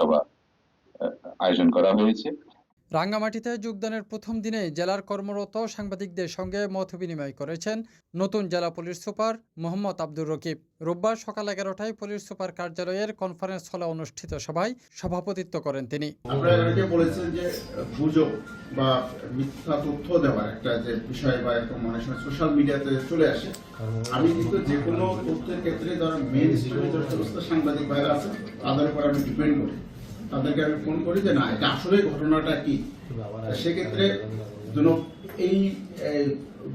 সভা আয়োজন করা হয়েছে। রাঙ্গামাটিতে যোগদানের প্রথম দিনে জেলার কর্মরত সাংবাদিকদের সঙ্গে মত বিনিময় করেছেন নতুন জেলা পুলিশ সুপার মোহাম্মদ আব্দুর রকিব। রোববার সকাল এগারোটায় পুলিশ সুপার কার্যালয়ের কনফারেন্স হলে অনুষ্ঠিত সভায় সভাপতিত্ব করেন তিনি। আপনারা অনেকে বলেছেন যে গুজব বা মিথ্যা তথ্য দেওয়ার একটা যে বিষয় বা এরকম অনেক সময় সোশ্যাল মিডিয়াতে চলে আসে। আমি কিন্তু যে কোনো তথ্যের ক্ষেত্রে যারা মেন সাংবাদিক ভাইরা আছে তাদের উপর আমি ডিপেন্ড করি। তাদেরকে আমি ফোন করি যে না এটা আসলে ঘটনাটা কি? সেক্ষেত্রে এই এই,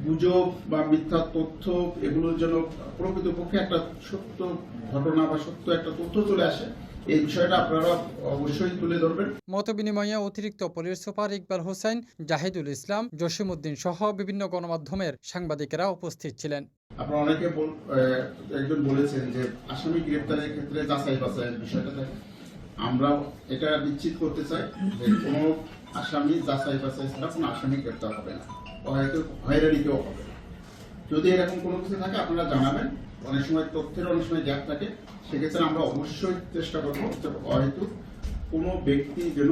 গুজব বা মিথ্যা তথ্য এগুলোর জন্য প্রকৃতপক্ষে একটা সত্য ঘটনা বা সত্য একটা তথ্য চলে আসে এই বিষয়টা আপনারা অবশ্যই তুলে ধরবেন। মত বিনিময়ে অতিরিক্ত পুলিশ সুপার ইকবাল হোসেন জাহিদুল ইসলাম জসিমউদ্দিন সহ বিভিন্ন গণমাধ্যমের সাংবাদিকেরা উপস্থিত ছিলেন। আপনারা অনেকে একজন বলেছেন যে আসামি গ্রেপ্তারের ক্ষেত্রে যাচাই বাছাইয়ের বিষয়টা থাকে। আমরা এটা নিশ্চিত করতে চাই যে কোনো আসামি যাচাই বাছাই ছাড়া কোনো আসামি গ্রেপ্তার হবে না। হয়তো হয়রানিতেও হবে না। যদি এরকম কোনো কিছু থাকে, আপনারা জানাবেন। অনেক সময় তথ্যের, অনেক সময় গ্যাপ থাকে। সেক্ষেত্রে আমরা অবশ্যই চেষ্টা করব হয়তো কোনো ব্যক্তি যেন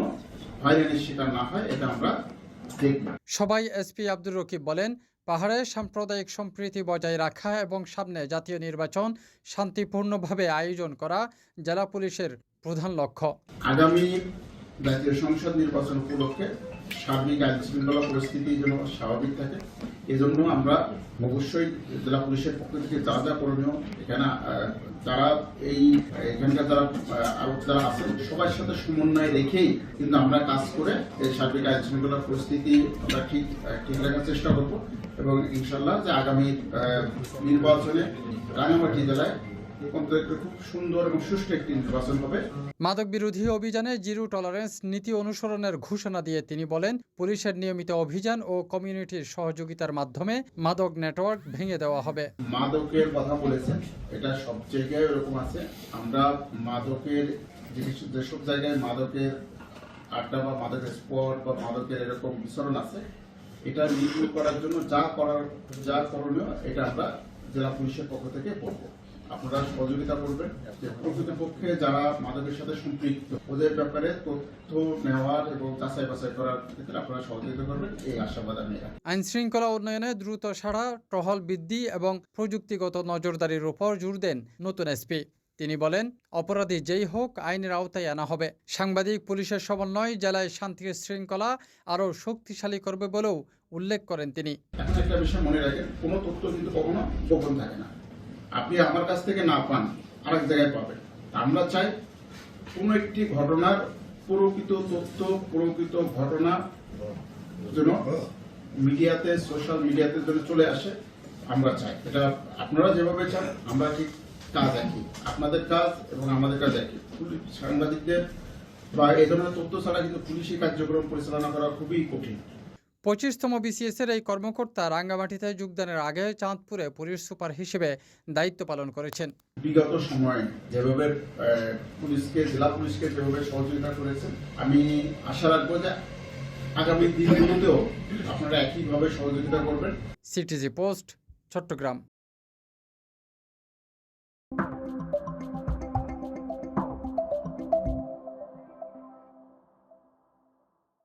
হয়রানির শিকার না হয়, এটা আমরা দেখব। সবাই এসপি আব্দুর রকিব বলেন, পাহাড়ে সাম্প্রদায়িক সম্প্রীতি বজায় রাখা এবং সামনে জাতীয় নির্বাচন শান্তিপূর্ণভাবে আয়োজন করা জেলা পুলিশের প্রধান লক্ষ্য। আগামী জাতীয় সংসদ নির্বাচন উপলক্ষে সার্বিক আইন শৃঙ্খলা পরিস্থিতি যেন স্বাভাবিক থাকে, এজন্য আমরা অবশ্যই জেলা পুলিশের পক্ষ থেকে যা যা করণীয় এখানে যারা এই, এখানকার যারা আরও যারা আছেন, সবার সাথে সমন্বয় রেখেই কিন্তু আমরা কাজ করে এই সার্বিক আইন শৃঙ্খলা পরিস্থিতি আমরা ঠিক ঠিক রাখার চেষ্টা করব এবং ইনশাল্লাহ যে আগামী নির্বাচনে রাঙামাটি জেলায় খুব সুন্দর এবং সুষ্ঠু একটি নির্বাচন হবে। মাদক বিরোধী অভিযানে জিরো টলারেন্স নীতি অনুসরণের ঘোষণা দিয়ে তিনি বলেন পুলিশের নিয়মিত অভিযান ও কমিউনিটির সহযোগিতার মাধ্যমে মাদক নেটওয়ার্ক ভেঙে দেওয়া হবে। মাদকের কথা বলেছেন এটা সব জায়গায় এরকম আছে। আমরা মাদকের যেসব জায়গায় মাদকের আড্ডা বা মাদকের স্পট বা মাদকের এরকম বিচরণ আছে এটা নির্মূল করার জন্য যা করার যা করণীয় এটা আমরা জেলা পুলিশের পক্ষ থেকে করব। আপনারা সহযোগিতা করবেন। প্রকৃতপক্ষে যারা মাদকের সাথে সম্পৃক্ত ওদের ব্যাপারে তথ্য নেওয়ার এবং যাচাই বাছাই করার ক্ষেত্রে আপনারা সহযোগিতা করবেন। এই আশাবাদ আমি আইন শৃঙ্খলা উন্নয়নে দ্রুত সাড়া টহল বৃদ্ধি এবং প্রযুক্তিগত নজরদারির উপর জোর দেন নতুন এসপি। তিনি বলেন অপরাধী যেই হোক আইনের আওতায় আনা হবে। সাংবাদিক পুলিশের সমন্বয় জেলায় শান্তি শৃঙ্খলা আরও শক্তিশালী করবে বলেও উল্লেখ করেন তিনি। একটা বিষয় মনে রাখেন কোনো তথ্য কিন্তু কখনো গোপন থাকে না। আপনি আমার কাছ থেকে না পান, আরেক জায়গায় পাবেন। আমরা চাই কোনো একটি ঘটনার প্রকৃত তথ্য, প্রকৃত ঘটনা যেন মিডিয়াতে, সোশ্যাল মিডিয়াতে যেন চলে আসে, আমরা চাই। এটা আপনারা যেভাবে চান, আমরা ঠিক কাজ একই আপনাদের কাজ এবং আমাদের কাজ পুলিশ সাংবাদিকদের বা এই ধরনের তথ্য ছাড়া কিন্তু পুলিশি কার্যক্রম পরিচালনা করা খুবই কঠিন। পঁচিশতম বিসিএস এর এই কর্মকর্তা রাঙ্গামাটিতে যোগদানের আগে চাঁদপুরে পুলিশ সুপার হিসেবে দায়িত্ব পালন করেছেন। বিগত সময়ে যেভাবে পুলিশকে জেলা পুলিশকে যেভাবে সহযোগিতা করেছেন আমি আশা রাখব যে আগামী দিনগুলোতেও আপনারা একইভাবে সহযোগিতা করবেন। CTG post Chattogram.